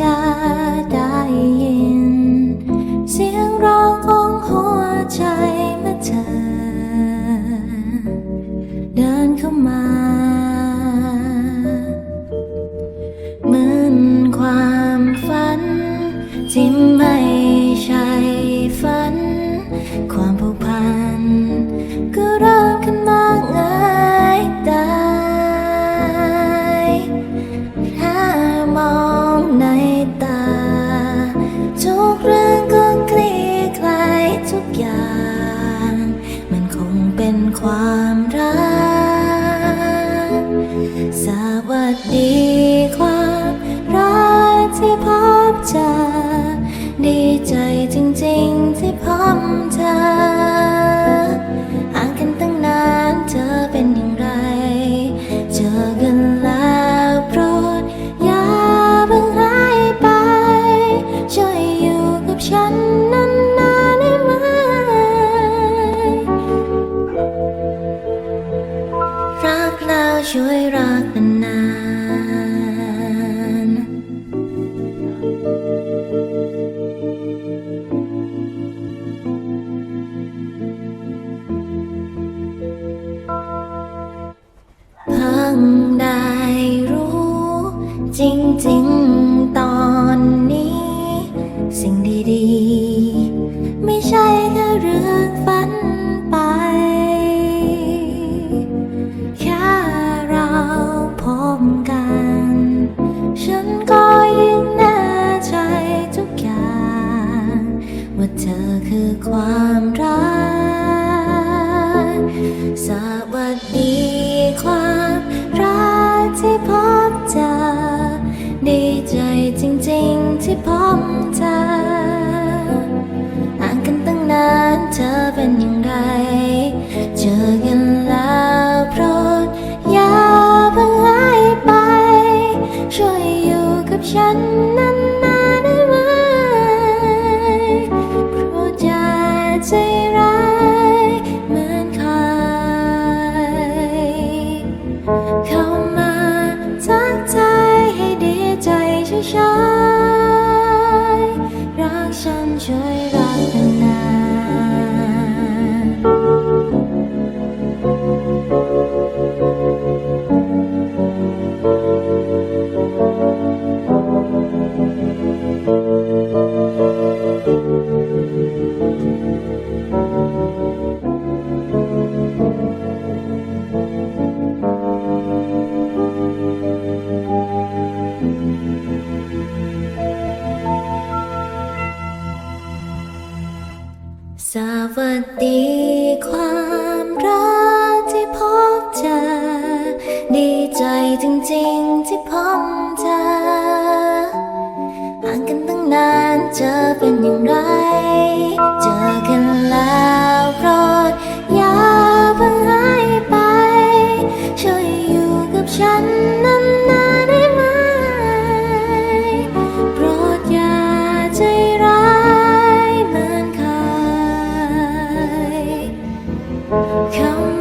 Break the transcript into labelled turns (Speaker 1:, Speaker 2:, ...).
Speaker 1: จะได้ยิน เสียงร้องของหัวใจเมื่อเธอ เดินเข้ามาเหมือนความฝันที่ไม่ สวัสดีความรักที่พบเจอ ดีใจจริงๆที่พบเธอห่างกันตั้งนานเธอเป็นอย่างไร เจอกันแล้วโปรดอย่าเพิ่หายไปช่วยอยู่กับฉันนานได้ไหม รักแล้วช่วยรัก พบกัน ฉันก็ยิ่งแน่ใจทุกอย่าง ว่าเธอคือความรัก สวัสดีความรักที่พบเจอ ดีใจจริงๆที่พบเธอห่างกันตั้งนานเธอเป็นอย่างไร ฉันนั้นๆได้ไหมเพราะใจใจร้ายเหมือนใครเข้ามาทักใจให้ดีใจช้าๆรักฉันช่วย สวัสดีความรักที่พบเจอ ดีใจจริงๆที่พบเธอห่างกันตั้งนานเจอเป็นอย่างไร ย